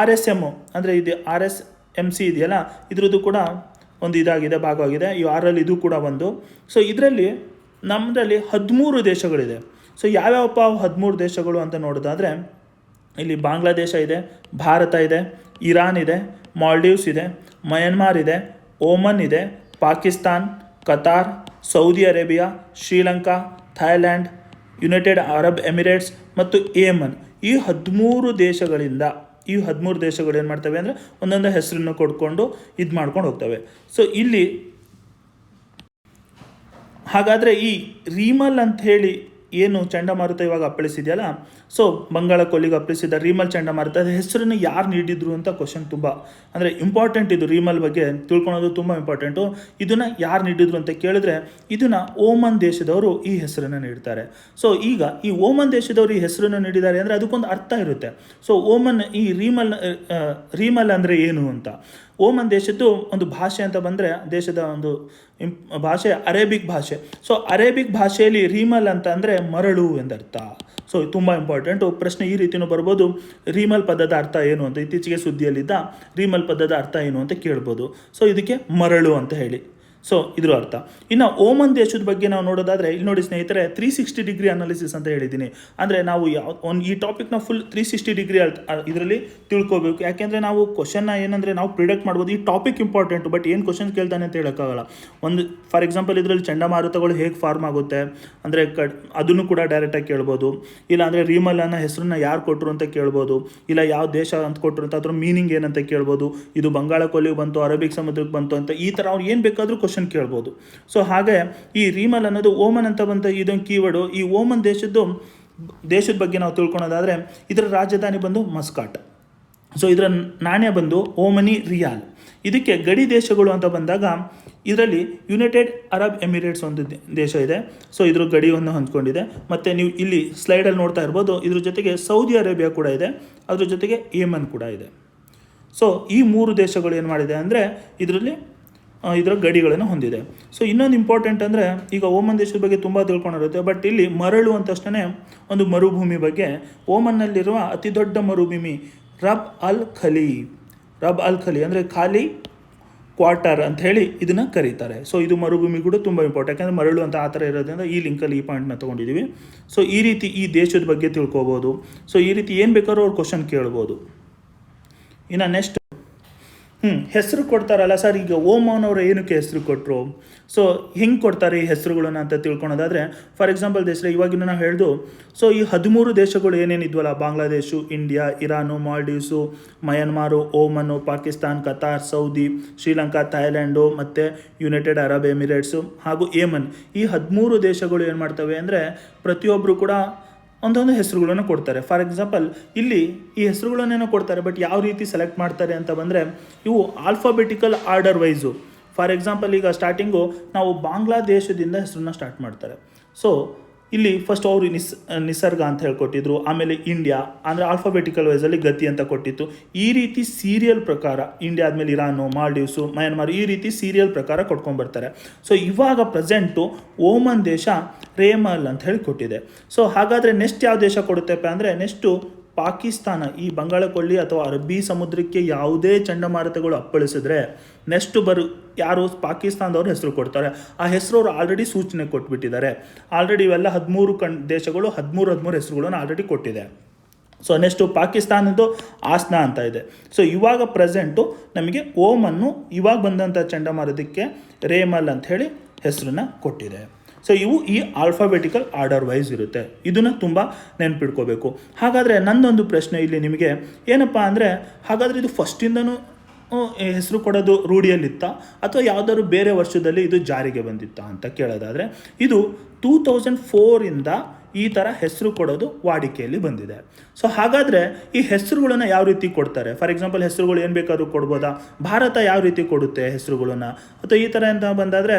S1: ಆರ್ ಎಸ್ ಎಂ ಅಂದರೆ ಇದು ಆರ್ ಎಸ್ ಎಂ ಸಿ ಇದೆಯಲ್ಲ, ಇದ್ರದ್ದು ಕೂಡ ಒಂದು ಇದಾಗಿದೆ, ಭಾಗವಾಗಿದೆ. ಈ ಆರಲ್ಲಿ ಇದು ಕೂಡ ಒಂದು. ಸೊ ಇದರಲ್ಲಿ ನಮ್ಮದ್ರಲ್ಲಿ ಹದಿಮೂರು ದೇಶಗಳಿದೆ. ಸೊ ಯಾವ್ಯಾವಪ್ಪ ಹದಿಮೂರು ದೇಶಗಳು ಅಂತ ನೋಡೋದಾದರೆ, ಇಲ್ಲಿ ಬಾಂಗ್ಲಾದೇಶ ಇದೆ, ಭಾರತ ಇದೆ, ಇರಾನ್ ಇದೆ, ಮಾಲ್ಡೀವ್ಸ್ ಇದೆ, ಮಯನ್ಮಾರ್ ಇದೆ ಓಮನ್ ಇದೆ, Pakistan, Qatar, Saudi Arabia, Sri Lanka Thailand United Arab Emirates ಮತ್ತು ಏಮನ್ ಈ ಹದಿಮೂರು ದೇಶಗಳಿಂದ ಈ ಹದಿಮೂರು ದೇಶಗಳು ಏನು ಮಾಡ್ತವೆ ಅಂದರೆ ಒಂದೊಂದು ಹೆಸರನ್ನು ಕೊಡ್ಕೊಂಡು ಇದು ಮಾಡ್ಕೊಂಡು ಹೋಗ್ತವೆ. ಸೊ ಇಲ್ಲಿ ಹಾಗಾದರೆ ಈ ರೀಮಲ್ ಅಂತ ಹೇಳಿ ಏನು ಚಂಡಮಾರುತ ಇವಾಗ ಅಪ್ಪಳಿಸಿದೆಯಲ್ಲ? ಸೊ ಬಂಗಾಳ ಕೊಲ್ಲಿಗೆ ಅಪ್ಪಳಿಸಿದ ರೀಮಲ್ ಚಂಡಮಾರುತ ಹೆಸರನ್ನು ಯಾರು ನೀಡಿದ್ರು ಅಂತ ಕ್ವಶನ್ ತುಂಬ. ಅಂದರೆ ಇಂಪಾರ್ಟೆಂಟ್ ಇದು ರೀಮಲ್ ಬಗ್ಗೆ ತಿಳ್ಕೊಳೋದು ತುಂಬ ಇಂಪಾರ್ಟೆಂಟು ಇದನ್ನು ಯಾರು ನೀಡಿದ್ರು ಅಂತ ಕೇಳಿದ್ರೆ, ಇದನ್ನು ಓಮನ್ ದೇಶದವರು ಈ ಹೆಸರನ್ನು ನೀಡ್ತಾರೆ. ಸೊ ಈಗ ಈ ಓಮನ್ ದೇಶದವರು ಈ ಹೆಸರನ್ನು ನೀಡಿದ್ದಾರೆ ಅಂದರೆ ಅದಕ್ಕೊಂದು ಅರ್ಥ ಇರುತ್ತೆ. ಸೊ ಓಮನ್ ಈ ರೀಮಲ್ ರೀಮಲ್ ಅಂದರೆ ಏನು ಅಂತ? ಓಮನ್ ದೇಶದ್ದು ಒಂದು ಭಾಷೆ ಅಂತ ಬಂದರೆ ದೇಶದ ಒಂದು ಭಾಷೆ ಅರೇಬಿಕ್ ಭಾಷೆ. ಸೊ ಅರೇಬಿಕ್ ಭಾಷೆಯಲ್ಲಿ ರೀಮಲ್ ಅಂತ ಅಂದರೆ ಮರಳು ಎಂದರ್ಥ. ಸೊ ತುಂಬ ಇಂಪಾರ್ಟೆಂಟು ಪ್ರಶ್ನೆ ಈ ರೀತಿಯೂ ಬರ್ಬೋದು. ರೀಮಲ್ ಪದದ ಅರ್ಥ ಏನು ಅಂತ ಇತ್ತೀಚೆಗೆ ಸುದ್ದಿಯಲ್ಲಿದ್ದ ರೀಮಲ್ ಪದದ ಅರ್ಥ ಏನು ಅಂತ ಕೇಳ್ಬೋದು. ಸೊ ಇದಕ್ಕೆ ಮರಳು ಅಂತ ಹೇಳಿ. ಸೊ ಇದ್ರ ಅರ್ಥ. ಇನ್ನು ಓಮನ್ ದೇಶದ ಬಗ್ಗೆ ನಾವು ನೋಡೋದಾದರೆ, ಇಲ್ಲಿ ನೋಡಿ ಸ್ನೇಹಿತರೆ ತ್ರೀ ಸಿಕ್ಸ್ಟಿ ಡಿಗ್ರಿ ಅನಾಲಿಸಿಸ್ ಅಂತ ಹೇಳಿದ್ದೀನಿ. ಅಂದರೆ ನಾವು ಯಾವ ಒಂದು ಈ ಟಾಪಿಕ್ನ ಫುಲ್ ತ್ರೀ ಸಿಕ್ಸ್ಟಿ ಡಿಗ್ರಿ ಇದರಲ್ಲಿ ತಿಳ್ಕೊಬೇಕು. ಯಾಕೆಂದರೆ ನಾವು ಕ್ವಶನ್ನ ಏನಂದರೆ ನಾವು ಪ್ರಿಡಕ್ಟ್ ಮಾಡ್ಬೋದು. ಈ ಟಾಪಿಕ್ ಇಂಪಾರ್ಟೆಂಟು ಬಟ್ ಏನು ಕ್ವಶನ್ ಕೇಳ್ತಾನೆ ಅಂತ ಹೇಳೋಕ್ಕಾಗಲ್ಲ. ಒಂದು ಫಾರ್ ಎಕ್ಸಾಂಪಲ್ ಇದರಲ್ಲಿ ಚಂಡಮಾರುತಗಳು ಹೇಗೆ ಫಾರ್ಮ್ ಆಗುತ್ತೆ? ಅಂದರೆ ಕಡ್ ಅದನ್ನು ಕೂಡ ಡೈರೆಕ್ಟಾಗಿ ಕೇಳ್ಬೋದು. ಇಲ್ಲ ಅಂದರೆ ರೀಮಲ್ ಅನ್ನೋ ಹೆಸರನ್ನ ಯಾರು ಕೊಟ್ಟರು ಅಂತ ಕೇಳ್ಬೋದು. ಇಲ್ಲ ಯಾವ ದೇಶ ಅಂತ ಕೊಟ್ಟರು ಅಂತ, ಅದ್ರ ಮೀನಿಂಗ್ ಏನಂತ ಕೇಳ್ಬೋದು. ಇದು ಬಂಗಾಳ ಕೊಲ್ಲಿಗೆ ಬಂತು ಅರಬಿಕ್ ಸಮುದ್ರಕ್ಕೆ ಬಂತು ಅಂತ ಈ ಥರ ಅವ್ರು ಏನು ಬೇಕಾದರೂ ಕ್ವಶನ್ ಕೇಳ್ಬೋದು. ಸೊ ಹಾಗೆ ಈ ರೀಮಲ್ ಅನ್ನೋದು ಓಮನ್ ಅಂತ ಬಂದ ಇದೊಂದು ಕೀವರ್ಡು ಈ ಓಮನ್ ದೇಶದ್ದು, ದೇಶದ ಬಗ್ಗೆ ನಾವು ತಿಳ್ಕೊಳೋದಾದರೆ, ಇದರ ರಾಜಧಾನಿ ಬಂದು ಮಸ್ಕಾಟ್. ಸೊ ಇದರ ನಾಣ್ಯ ಬಂದು ಓಮನಿ ರಿಯಾಲ್. ಇದಕ್ಕೆ ಗಡಿ ದೇಶಗಳು ಅಂತ ಬಂದಾಗ, ಇದರಲ್ಲಿ ಯುನೈಟೆಡ್ ಅರಬ್ ಎಮಿರೇಟ್ಸ್ ಒಂದು ದೇಶ ಇದೆ. ಸೊ ಇದ್ರ ಗಡಿಯನ್ನು ಹೊಂದ್ಕೊಂಡಿದೆ. ಮತ್ತು ನೀವು ಇಲ್ಲಿ ಸ್ಲೈಡಲ್ಲಿ ನೋಡ್ತಾ ಇರ್ಬೋದು, ಇದ್ರ ಜೊತೆಗೆ ಸೌದಿ ಅರೇಬಿಯಾ ಕೂಡ ಇದೆ. ಅದ್ರ ಜೊತೆಗೆ ಏಮನ್ ಕೂಡ ಇದೆ. ಸೊ ಈ ಮೂರು ದೇಶಗಳು ಏನು ಮಾಡಿದೆ ಅಂದರೆ, ಇದರಲ್ಲಿ ಇದರ ಗಡಿಗಳನ್ನು ಹೊಂದಿದೆ. ಸೊ ಇನ್ನೊಂದು ಇಂಪಾರ್ಟೆಂಟ್ ಅಂದರೆ, ಈಗ ಓಮನ್ ದೇಶದ ಬಗ್ಗೆ ತುಂಬ ತಿಳ್ಕೊಂಡಿರುತ್ತೆ ಬಟ್ ಇಲ್ಲಿ ಮರಳು ಅಂತ ತಕ್ಷಣ ಒಂದು ಮರುಭೂಮಿ ಬಗ್ಗೆ. ಓಮನ್ನಲ್ಲಿರುವ ಅತಿ ದೊಡ್ಡ ಮರುಭೂಮಿ, ರಬ್ ಅಲ್ ಖಲಿ. ರಬ್ ಅಲ್ ಖಲಿ ಅಂದರೆ ಖಾಲಿ ಕ್ವಾರ್ಟರ್ ಅಂತ ಹೇಳಿ ಇದನ್ನು ಕರೀತಾರೆ. ಸೊ ಇದು ಮರುಭೂಮಿ ಕೂಡ ತುಂಬ ಇಂಪಾರ್ಟೆಂಟ್ ಯಾಕಂದರೆ ಮರಳು ಅಂತ ಆ ಥರ ಇರೋದ್ರಿಂದ ಈ ಲಿಂಕಲ್ಲಿ ಈ ಪಾಯಿಂಟ್ನ ತೊಗೊಂಡಿದ್ದೀವಿ ಸೊ ಈ ರೀತಿ ಈ ದೇಶದ ಬಗ್ಗೆ ತಿಳ್ಕೊಬೋದು. ಸೊ ಈ ರೀತಿ ಏನು ಬೇಕಾದ್ರೂ ಅವ್ರು ಕ್ವಶನ್ ಕೇಳ್ಬೋದು. ಇನ್ನು ನೆಕ್ಸ್ಟ್ ಹ್ಞೂ ಹೆಸರು ಕೊಡ್ತಾರಲ್ಲ ಸರ್, ಈಗ ಓಮನ್ ಅವರು ಏನಕ್ಕೆ ಹೆಸರು ಕೊಟ್ಟರು ಸೊ ಹೆಂಗೆ ಕೊಡ್ತಾರೆ ಈ ಹೆಸರುಗಳನ್ನ ಅಂತ ತಿಳ್ಕೊಳೋದಾದರೆ ಫಾರ್ ಎಕ್ಸಾಂಪಲ್ ದೇಶ ಇವಾಗಿನ ನಾವು ಹೇಳ್ದು ಸೊ ಈ ಹದಿಮೂರು ದೇಶಗಳು ಏನೇನಿದ್ವಲ್ಲ Bangladesh, India, Iran, Maldives, Myanmar Oman Pakistan, Qatar, Saudi, Sri Lanka Thailand ಮತ್ತು ಯುನೈಟೆಡ್ ಅರಬ್ ಎಮಿರೇಟ್ಸು, ಹಾಗೂ ಏಮನ್ ಈ ಹದಿಮೂರು ದೇಶಗಳು ಏನು ಮಾಡ್ತವೆ ಅಂದರೆ ಪ್ರತಿಯೊಬ್ಬರು ಕೂಡ ಒಂದೊಂದು ಹೆಸರುಗಳನ್ನು ಕೊಡ್ತಾರೆ. ಫಾರ್ ಎಕ್ಸಾಂಪಲ್ ಇಲ್ಲಿ ಈ ಹೆಸರುಗಳನ್ನೇನು ಕೊಡ್ತಾರೆ ಬಟ್ ಯಾವ ರೀತಿ ಸೆಲೆಕ್ಟ್ ಮಾಡ್ತಾರೆ ಅಂತ ಬಂದರೆ ಇವು alphabetical order wise for example ಈಗ ಸ್ಟಾರ್ಟಿಂಗು ನಾವು ಬಾಂಗ್ಲಾದೇಶದಿಂದ ಹೆಸರನ್ನ ಸ್ಟಾರ್ಟ್ ಮಾಡ್ತಾರೆ. ಸೊ ಇಲ್ಲಿ ಫಸ್ಟ್ ಅವರು ನಿಸ್, ನಿಸರ್ಗ ಅಂತ ಹೇಳ್ಕೊಟ್ಟಿದ್ರು, ಆಮೇಲೆ ಇಂಡಿಯಾ ಅಂದರೆ ಆಲ್ಫಾಬೆಟಿಕಲ್ ವೈಸಲ್ಲಿ ಗತಿ ಅಂತ ಕೊಟ್ಟಿತ್ತು. ಈ ರೀತಿ ಸೀರಿಯಲ್ ಪ್ರಕಾರ ಇಂಡಿಯಾ ಆದಮೇಲೆ ಇರಾನು ಮಾಲ್ಡೀವ್ಸು ಮಯನ್ಮಾರ್ ಈ ರೀತಿ ಸೀರಿಯಲ್ ಪ್ರಕಾರ ಕೊಟ್ಕೊಂಡ್ಬರ್ತಾರೆ ಸೊ ಇವಾಗ ಪ್ರೆಸೆಂಟು ಓಮನ್ ದೇಶ ರೇಮಲ್ ಅಂತ ಹೇಳಿ ಕೊಟ್ಟಿದೆ. ಸೊ ಹಾಗಾದರೆ ನೆಕ್ಸ್ಟ್ ಯಾವ ದೇಶ ಕೊಡುತ್ತೆಪ್ಪ ಅಂದರೆ ನೆಕ್ಸ್ಟು ಪಾಕಿಸ್ತಾನ, ಈ ಬಂಗಾಳಕೊಳ್ಳಿ ಅಥವಾ ಅರಬ್ಬಿ ಸಮುದ್ರಕ್ಕೆ ಯಾವುದೇ ಚಂಡಮಾರುತಗಳು ಅಪ್ಪಳಿಸಿದ್ರೆ ನೆಕ್ಸ್ಟ್ ಬರು ಯಾರು ಪಾಕಿಸ್ತಾನದವ್ರು ಹೆಸರು ಕೊಡ್ತಾರೆ. ಆ ಹೆಸರು ಅವರು ಆಲ್ರೆಡಿ ಸೂಚನೆ ಕೊಟ್ಬಿಟ್ಟಿದ್ದಾರೆ. ಆಲ್ರೆಡಿ ಇವೆಲ್ಲ ಹದಿಮೂರು ಕಣ್, ದೇಶಗಳು ಹದಿಮೂರು ಹದಿಮೂರು ಹೆಸರುಗಳನ್ನು ಆಲ್ರೆಡಿ ಕೊಟ್ಟಿದೆ. ಸೊ ನೆಕ್ಸ್ಟು ಪಾಕಿಸ್ತಾನದ್ದು ಆಸ್ನ ಅಂತ ಇದೆ. ಸೊ ಇವಾಗ ಪ್ರೆಸೆಂಟು ನಮಗೆ ಓಮನ್ನು ಇವಾಗ ಬಂದಂಥ ಚಂಡಮಾರುತಕ್ಕೆ ರೇಮಲ್ ಅಂತ ಹೇಳಿ ಹೆಸರನ್ನ ಕೊಟ್ಟಿದೆ. ಸೊ ಇವು ಈ ಆಲ್ಫಾಬೆಟಿಕಲ್ ಆರ್ಡರ್ ವೈಸ್ ಇರುತ್ತೆ. ಇದನ್ನು ತುಂಬ ನೆನ್ಪಿಟ್ಕೋಬೇಕು ಹಾಗಾದರೆ ನಂದೊಂದು ಪ್ರಶ್ನೆ ಇಲ್ಲಿ ನಿಮಗೆ. ಏನಪ್ಪ ಅಂದರೆ, ಹಾಗಾದರೆ ಇದು ಫಸ್ಟಿಂದನೂ ಹೆಸರು ಕೊಡೋದು ರೂಢಿಯಲ್ಲಿತ್ತ ಅಥವಾ ಯಾವುದಾದ್ರು ಬೇರೆ ವರ್ಷದಲ್ಲಿ ಇದು ಜಾರಿಗೆ ಬಂದಿತ್ತಾ ಅಂತ ಕೇಳೋದಾದರೆ, ಇದು ಟೂ ತೌಸಂಡ್ ಫೋರಿಂದ ಈ ಥರ ಹೆಸರು ಕೊಡೋದು ವಾಡಿಕೆಯಲ್ಲಿ ಬಂದಿದೆ. ಸೊ, ಹಾಗಾದರೆ ಈ ಹೆಸರುಗಳನ್ನು ಯಾವ ರೀತಿ ಕೊಡ್ತಾರೆ? ಫಾರ್ ಎಕ್ಸಾಂಪಲ್, ಹೆಸರುಗಳು ಏನು ಬೇಕಾದ್ರೂ ಕೊಡ್ಬೋದಾ? ಭಾರತ ಯಾವ ರೀತಿ ಕೊಡುತ್ತೆ ಹೆಸರುಗಳನ್ನು? ಅಥವಾ ಈ ಥರ ಅಂತ ಬಂದಾದರೆ,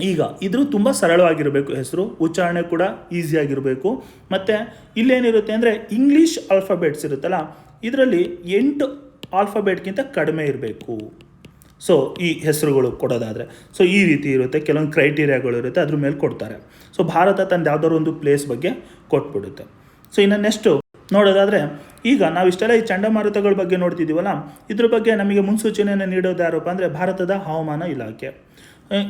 S1: ಈಗ ಇದ್ರ ತುಂಬ ಸರಳವಾಗಿರಬೇಕು ಹೆಸರು, ಉಚ್ಚಾರಣೆ ಕೂಡ ಈಸಿಯಾಗಿರಬೇಕು ಮತ್ತು ಇಲ್ಲೇನಿರುತ್ತೆ ಅಂದರೆ ಇಂಗ್ಲೀಷ್ ಆಲ್ಫಾಬೆಟ್ಸ್ ಇರುತ್ತಲ್ಲ, ಇದರಲ್ಲಿ ಎಂಟು ಆಲ್ಫಾಬೆಟ್ಗಿಂತ ಕಡಿಮೆ ಇರಬೇಕು. ಸೊ ಈ ಹೆಸರುಗಳು ಕೊಡೋದಾದರೆ. ಸೊ ಈ ರೀತಿ ಇರುತ್ತೆ, ಕೆಲವೊಂದು ಕ್ರೈಟೀರಿಯಾಗಳು ಇರುತ್ತೆ, ಅದ್ರ ಮೇಲೆ ಕೊಡ್ತಾರೆ. ಸೊ ಭಾರತ ತನ್ನ ಯಾವ್ದಾದ್ರು ಒಂದು ಪ್ಲೇಸ್ ಬಗ್ಗೆ ಕೊಟ್ಬಿಡುತ್ತೆ. ಸೊ ಇನ್ನು ನೆಕ್ಸ್ಟು ನೋಡೋದಾದರೆ, ಈಗ ನಾವು ಇಷ್ಟೆಲ್ಲ ಈ ಚಂಡಮಾರುತಗಳ ಬಗ್ಗೆ ನೋಡ್ತಿದ್ದೀವಲ್ಲ, ಇದ್ರ ಬಗ್ಗೆ ನಮಗೆ ಮುನ್ಸೂಚನೆಯನ್ನು ನೀಡೋದು ಯಾರಪ್ಪ ಅಂದರೆ ಭಾರತದ ಹವಾಮಾನ ಇಲಾಖೆ.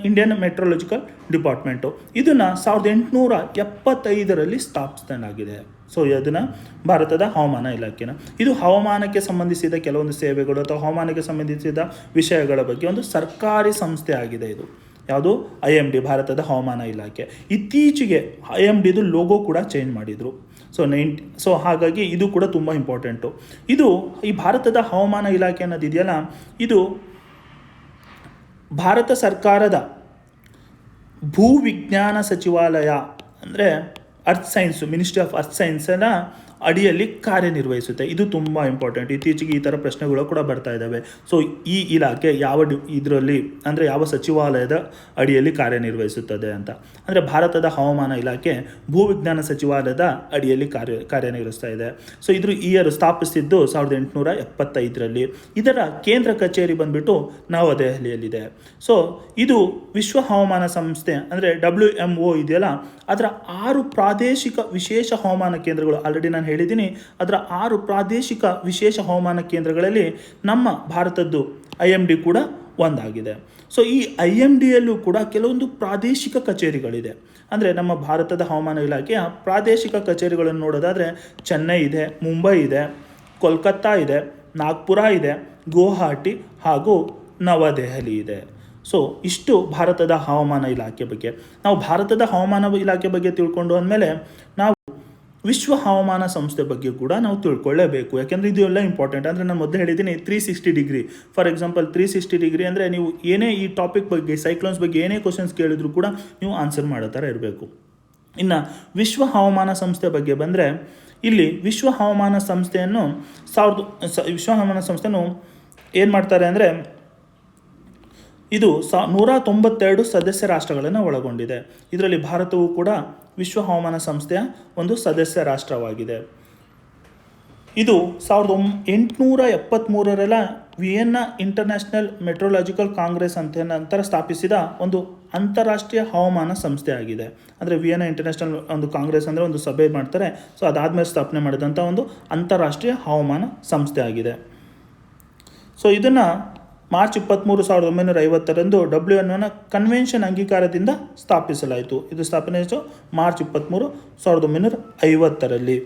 S1: ಇಂಡಿಯನ್ ಮೆಟ್ರೋಲಜಿಕಲ್ ಡಿಪಾರ್ಟ್ಮೆಂಟು ಇದನ್ನು ಸಾವಿರದ ಎಂಟುನೂರ ಎಪ್ಪತ್ತೈದರಲ್ಲಿ ಸ್ಥಾಪಿಸಲಾಗಿದೆ ಸೊ ಅದನ್ನು ಭಾರತದ ಹವಾಮಾನ ಇಲಾಖೆನ. ಇದು ಹವಾಮಾನಕ್ಕೆ ಸಂಬಂಧಿಸಿದ ಕೆಲವೊಂದು ಸೇವೆಗಳು ಅಥವಾ ಹವಾಮಾನಕ್ಕೆ ಸಂಬಂಧಿಸಿದ ವಿಷಯಗಳ ಬಗ್ಗೆ ಒಂದು ಸರ್ಕಾರಿ ಸಂಸ್ಥೆ ಆಗಿದೆ ಇದು. ಯಾವುದು? ಐ ಎಂ ಡಿ ಭಾರತದ ಹವಾಮಾನ ಇಲಾಖೆ. ಇತ್ತೀಚೆಗೆ ಐ ಎಂ ಡಿದು ಲೋಗೋ ಕೂಡ ಚೇಂಜ್ ಮಾಡಿದರು. ಸೊ ನೈಂಟಿ ಸೊ ಹಾಗಾಗಿ ಇದು ಕೂಡ ತುಂಬ ಇಂಪಾರ್ಟೆಂಟು ಇದು ಈ ಭಾರತದ ಹವಾಮಾನ ಇಲಾಖೆ ಅನ್ನೋದಿದೆಯಲ್ಲ, ಇದು ಭಾರತ ಸರ್ಕಾರದ ಭೂವಿಜ್ಞಾನ ಸಚಿವಾಲಯ ಅಂದರೆ earth science ministry of earth ಸೈನ್ಸನ ಅಡಿಯಲ್ಲಿ ಕಾರ್ಯನಿರ್ವಹಿಸುತ್ತೆ. ಇದು ತುಂಬ ಇಂಪಾರ್ಟೆಂಟ್ ಇತ್ತೀಚೆಗೆ ಈ ಥರ ಪ್ರಶ್ನೆಗಳು ಕೂಡ ಬರ್ತಾ ಇದ್ದಾವೆ ಸೊ ಈ ಇಲಾಖೆ ಯಾವ ಇದರಲ್ಲಿ, ಅಂದರೆ ಯಾವ ಸಚಿವಾಲಯದ ಅಡಿಯಲ್ಲಿ ಕಾರ್ಯನಿರ್ವಹಿಸುತ್ತದೆ ಅಂತ. ಅಂದರೆ ಭಾರತದ ಹವಾಮಾನ ಇಲಾಖೆ ಭೂವಿಜ್ಞಾನ ಸಚಿವಾಲಯದ ಅಡಿಯಲ್ಲಿ ಕಾರ್ಯ, ಕಾರ್ಯನಿರ್ವಹಿಸ್ತಾ ಇದೆ. ಸೊ ಇದ್ರ ಇಯರ್ ಸ್ಥಾಪಿಸಿದ್ದು ಸಾವಿರದ ಎಂಟುನೂರ ಎಪ್ಪತ್ತೈದರಲ್ಲಿ. ಇದರ ಕೇಂದ್ರ ಕಚೇರಿ ಬಂದ್ಬಿಟ್ಟು ನವದೆಹಲಿಯಲ್ಲಿದೆ ಸೊ ಇದು ವಿಶ್ವ ಹವಾಮಾನ ಸಂಸ್ಥೆ, ಅಂದರೆ ಡಬ್ಲ್ಯೂ ಎಂ ಒ ಇದೆಯಲ್ಲ, ಅದರ ಆರು ಪ್ರಾದೇಶಿಕ ವಿಶೇಷ ಹವಾಮಾನ ಕೇಂದ್ರಗಳು. ಆಲ್ರೆಡಿ ನಾನು ಹೇಳಿದ್ದೀನಿ. ಅದರ ಆರು ಪ್ರಾದೇಶಿಕ ವಿಶೇಷ ಹವಾಮಾನ ಕೇಂದ್ರಗಳಲ್ಲಿ ನಮ್ಮ ಭಾರತದ್ದು ಐ ಕೂಡ ಒಂದಾಗಿದೆ. ಸೊ ಈ ಐ ಎಂ ಡಿಯಲ್ಲೂ ಕೂಡ ಕೆಲವೊಂದು ಪ್ರಾದೇಶಿಕ ಕಚೇರಿಗಳಿದೆ. ಅಂದರೆ ನಮ್ಮ ಭಾರತದ ಹವಾಮಾನ ಇಲಾಖೆಯ ಪ್ರಾದೇಶಿಕ ಕಚೇರಿಗಳನ್ನು ನೋಡೋದಾದರೆ ಚೆನ್ನೈ ಇದೆ, ಮುಂಬೈ ಇದೆ, ಕೋಲ್ಕತ್ತಾ ಇದೆ, ನಾಗ್ಪುರ ಇದೆ, ಗುವಾಹಟಿ ಹಾಗೂ ನವದೆಹಲಿ ಇದೆ. ಸೊ ಇಷ್ಟು ಭಾರತದ ಹವಾಮಾನ ಇಲಾಖೆ ಬಗ್ಗೆ. ನಾವು ಭಾರತದ ಹವಾಮಾನ ಇಲಾಖೆ ಬಗ್ಗೆ ತಿಳ್ಕೊಂಡು ಅಂದಮೇಲೆ ನಾವು ವಿಶ್ವ ಹವಾಮಾನ ಸಂಸ್ಥೆ ಬಗ್ಗೆ ಕೂಡ ನಾವು ತಿಳ್ಕೊಳ್ಳೇಬೇಕು. ಯಾಕೆಂದರೆ ಇದು ಎಲ್ಲ ಇಂಪಾರ್ಟೆಂಟ್ ಅಂದರೆ ನಾನು ಮೊದಲು ಹೇಳಿದ್ದೀನಿ three sixty degree for example three sixty degree ಅಂದರೆ ನೀವು ಏನೇ ಈ ಟಾಪಿಕ್ ಬಗ್ಗೆ ಸೈಕ್ಲೋನ್ಸ್ ಬಗ್ಗೆ ಏನೇ ಕ್ವಶನ್ಸ್ ಕೇಳಿದ್ರು ಕೂಡ ನೀವು ಆನ್ಸರ್ ಮಾಡೋ ಥರ ಇರಬೇಕು. ಇನ್ನು ವಿಶ್ವ ಹವಾಮಾನ ಸಂಸ್ಥೆ ಬಗ್ಗೆ ಬಂದರೆ, ಇಲ್ಲಿ ವಿಶ್ವ ಹವಾಮಾನ ಸಂಸ್ಥೆಯನ್ನು ಸಾವಿರದ ವಿಶ್ವ ಹವಾಮಾನ ಸಂಸ್ಥೆನು ಏನು ಮಾಡ್ತಾರೆ ಅಂದರೆ, ಇದು ಸಾ, ನೂರ ತೊಂಬತ್ತೆರಡು ಸದಸ್ಯ ರಾಷ್ಟ್ರಗಳನ್ನು ಒಳಗೊಂಡಿದೆ. ಇದರಲ್ಲಿ ಭಾರತವು ಕೂಡ ವಿಶ್ವ ಹವಾಮಾನ ಸಂಸ್ಥೆಯ ಒಂದು ಸದಸ್ಯ ರಾಷ್ಟ್ರವಾಗಿದೆ. ಇದು ಸಾವಿರದ ಒಂ ಎಂಟುನೂರ ಎಪ್ಪತ್ತ್ಮೂರರೆಲ್ಲ ವಿಯೆನ್ನಾ ಇಂಟರ್ನ್ಯಾಷನಲ್ ಮೆಟ್ರೋಲಾಜಿಕಲ್ ಕಾಂಗ್ರೆಸ್ ಅಂತ ನಂತರ ಸ್ಥಾಪಿಸಿದ ಒಂದು ಅಂತಾರಾಷ್ಟ್ರೀಯ ಹವಾಮಾನ ಸಂಸ್ಥೆ ಆಗಿದೆ ಅಂದರೆ ವಿಯೆನ್ನ ಇಂಟರ್ನ್ಯಾಷನಲ್ ಒಂದು ಕಾಂಗ್ರೆಸ್ ಅಂದರೆ ಒಂದು ಸಭೆ ಮಾಡ್ತಾರೆ. ಸೊ ಅದಾದಮೇಲೆ ಸ್ಥಾಪನೆ ಮಾಡಿದಂಥ ಒಂದು ಅಂತಾರಾಷ್ಟ್ರೀಯ ಹವಾಮಾನ ಸಂಸ್ಥೆ ಆಗಿದೆ ಸೊ ಇದನ್ನು ಮಾರ್ಚ್ ಇಪ್ಪತ್ತ್ಮೂರು ಸಾವಿರದ ಒಂಬೈನೂರ ಐವತ್ತರಂದು ಡಬ್ಲ್ಯೂ ಎನ್ ಒನ ಕನ್ವೆನ್ಷನ್ ಅಂಗೀಕಾರದಿಂದ ಸ್ಥಾಪಿಸಲಾಯಿತು. ಇದು ಸ್ಥಾಪನೆ ಮಾರ್ಚ್ ಇಪ್ಪತ್ತ್ಮೂರು ಸಾವಿರದ ಒಂಬೈನೂರ ಐವತ್ತರಲ್ಲಿ.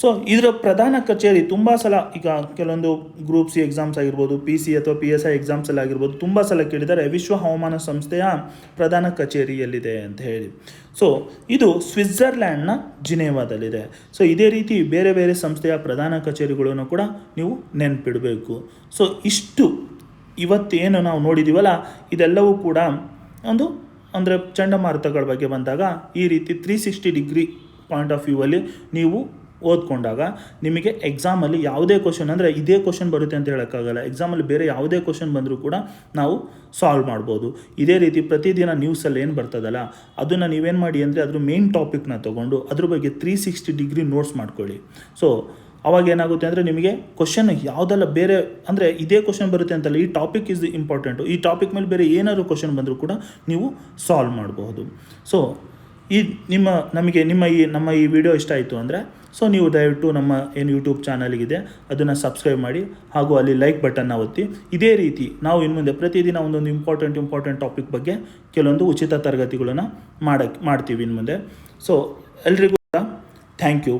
S1: ಸೊ ಇದರ ಪ್ರಧಾನ ಕಚೇರಿ ತುಂಬ ಸಲ ಈಗ ಕೆಲವೊಂದು ಗ್ರೂಪ್ ಸಿ ಎಕ್ಸಾಮ್ಸ್ ಆಗಿರ್ಬೋದು ಪಿ ಸಿ ಅಥವಾ ಪಿ ಎಸ್ ಐ ಎಕ್ಸಾಮ್ಸ್ ಎಕ್ಸಾಮ್ಸಲ್ಲಿ ಆಗಿರ್ಬೋದು, ತುಂಬ ಸಲ ಕೇಳಿದ್ದಾರೆ, ವಿಶ್ವ ಹವಾಮಾನ ಸಂಸ್ಥೆಯ ಪ್ರಧಾನ ಕಚೇರಿಯಲ್ಲಿದೆ ಅಂತ ಹೇಳಿ. ಸೊ ಇದು ಸ್ವಿಟ್ಜರ್ಲ್ಯಾಂಡ್ನ ಜಿನೇವಾದಲ್ಲಿದೆ. ಸೊ ಇದೇ ರೀತಿ ಬೇರೆ ಬೇರೆ ಸಂಸ್ಥೆಯ ಪ್ರಧಾನ ಕಚೇರಿಗಳನ್ನು ಕೂಡ ನೀವು ನೆನಪಿಡಬೇಕು. ಸೊ ಇಷ್ಟು ಇವತ್ತೇನು ನಾವು ನೋಡಿದ್ದೀವಲ್ಲ ಇದೆಲ್ಲವೂ ಕೂಡ ಒಂದು ಅಂದರೆ ಚಂಡಮಾರುತಗಳ ಬಗ್ಗೆ ಬಂದಾಗ ಈ ರೀತಿ three sixty degree point of view ಅಲ್ಲಿ ನೀವು ಓದ್ಕೊಂಡಾಗ ನಿಮಗೆ ಎಕ್ಸಾಮಲ್ಲಿ ಯಾವುದೇ ಕ್ವಶನ್ ಅಂದರೆ ಇದೇ ಕ್ವಶನ್ ಬರುತ್ತೆ ಅಂತ ಹೇಳೋಕ್ಕಾಗಲ್ಲ. ಎಕ್ಸಾಮಲ್ಲಿ ಬೇರೆ ಯಾವುದೇ ಕ್ವಶನ್ ಬಂದರೂ ಕೂಡ ನಾವು ಸಾಲ್ವ್ ಮಾಡ್ಬೋದು. ಇದೇ ರೀತಿ ಪ್ರತಿದಿನ ನ್ಯೂಸಲ್ಲಿ ಏನು ಬರ್ತದಲ್ಲ, ಅದನ್ನು ನೀವೇನು ಮಾಡಿ ಅಂದರೆ ಅದ್ರ ಮೇನ್ ಟಾಪಿಕ್ನ ತೊಗೊಂಡು ಅದ್ರ ಬಗ್ಗೆ ತ್ರೀ ಸಿಕ್ಸ್ಟಿ ಡಿಗ್ರಿ ನೋಟ್ಸ್ ಮಾಡ್ಕೊಳ್ಳಿ. ಸೊ ಅವಾಗ ಏನಾಗುತ್ತೆ ಅಂದರೆ ನಿಮಗೆ ಕ್ವಶನ್ ಯಾವುದೆಲ್ಲ ಬೇರೆ ಅಂದರೆ ಇದೇ ಕ್ವಶನ್ ಬರುತ್ತೆ ಅಂತಲ್ಲ, ಈ ಟಾಪಿಕ್ ಇಸ್ ಇಂಪಾರ್ಟೆಂಟು ಈ ಟಾಪಿಕ್ ಮೇಲೆ ಬೇರೆ ಏನಾದರೂ ಕ್ವಶನ್ ಬಂದರೂ ಕೂಡ ನೀವು ಸಾಲ್ವ್ ಮಾಡಬಹುದು ಸೊ ಈ ನಿಮ್ಮ ನಮಗೆ, ನಿಮ್ಮ ಈ, ನಮ್ಮ ಈ ವಿಡಿಯೋ ಇಷ್ಟ ಆಯಿತು ಅಂದರೆ ಸೊ ನೀವು ದಯವಿಟ್ಟು ನಮ್ಮ ಏನು ಯೂಟ್ಯೂಬ್ ಚಾನಲ್ಗಿದೆ, ಅದನ್ನು ಸಬ್ಸ್ಕ್ರೈಬ್ ಮಾಡಿ, ಹಾಗೂ ಅಲ್ಲಿ ಲೈಕ್ ಬಟನ್ನ ಒತ್ತಿ. ಇದೇ ರೀತಿ ನಾವು ಇನ್ನು ಮುಂದೆ ಪ್ರತಿದಿನ ಒಂದೊಂದು ಇಂಪಾರ್ಟೆಂಟ್ ಇಂಪಾರ್ಟೆಂಟ್ ಟಾಪಿಕ್ ಬಗ್ಗೆ ಕೆಲವೊಂದು ಉಚಿತ ತರಗತಿಗಳನ್ನು ಮಾಡಕ್ಕೆ ಮಾಡ್ತೀವಿ ಇನ್ನು ಮುಂದೆ. ಸೊ ಎಲ್ರಿಗೂ ಥ್ಯಾಂಕ್ ಯು